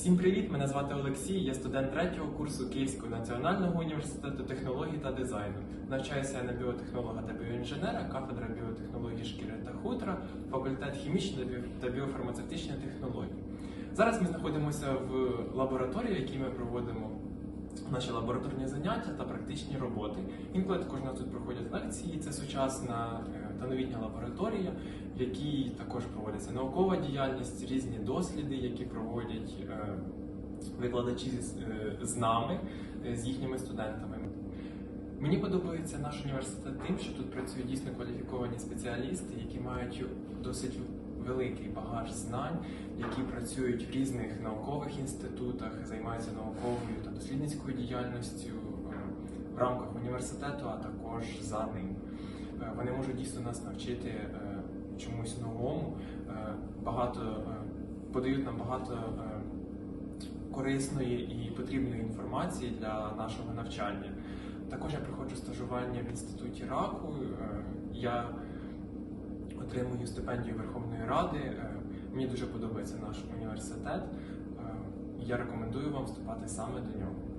Всім привіт! Мене звати Олексій. Я студент третього курсу Київського національного університету технологій та дизайну. Навчаюся я на біотехнолога та біоінженера, кафедра біотехнології шкіри та хутра, факультет хімічної та біофармацевтичної технології. Зараз ми знаходимося в лабораторії, в якій ми проводимо наші лабораторні заняття та практичні роботи. Інколи також у нас тут проходять лекції. Це сучасна е, та новітня лабораторія, в якій також проводиться наукова діяльність, різні досліди, які проводять е, викладачі з, е, нами, е, з їхніми студентами. Мені подобається наш університет тим, що тут працюють дійсно кваліфіковані спеціалісти, які мають досить великий багаж знань, які працюють в різних наукових інститутах, займаються науковою та дослідницькою діяльністю в рамках університету, а також за ним. Вони можуть дійсно нас навчити чомусь новому, е, багато е, подають нам багато е, корисної і потрібної інформації для нашого навчання. Також я проходжу стажування в інституті раку. Я отримую стипендію Верховної Ради. Мені дуже подобається наш університет. Я рекомендую вам вступати саме до нього.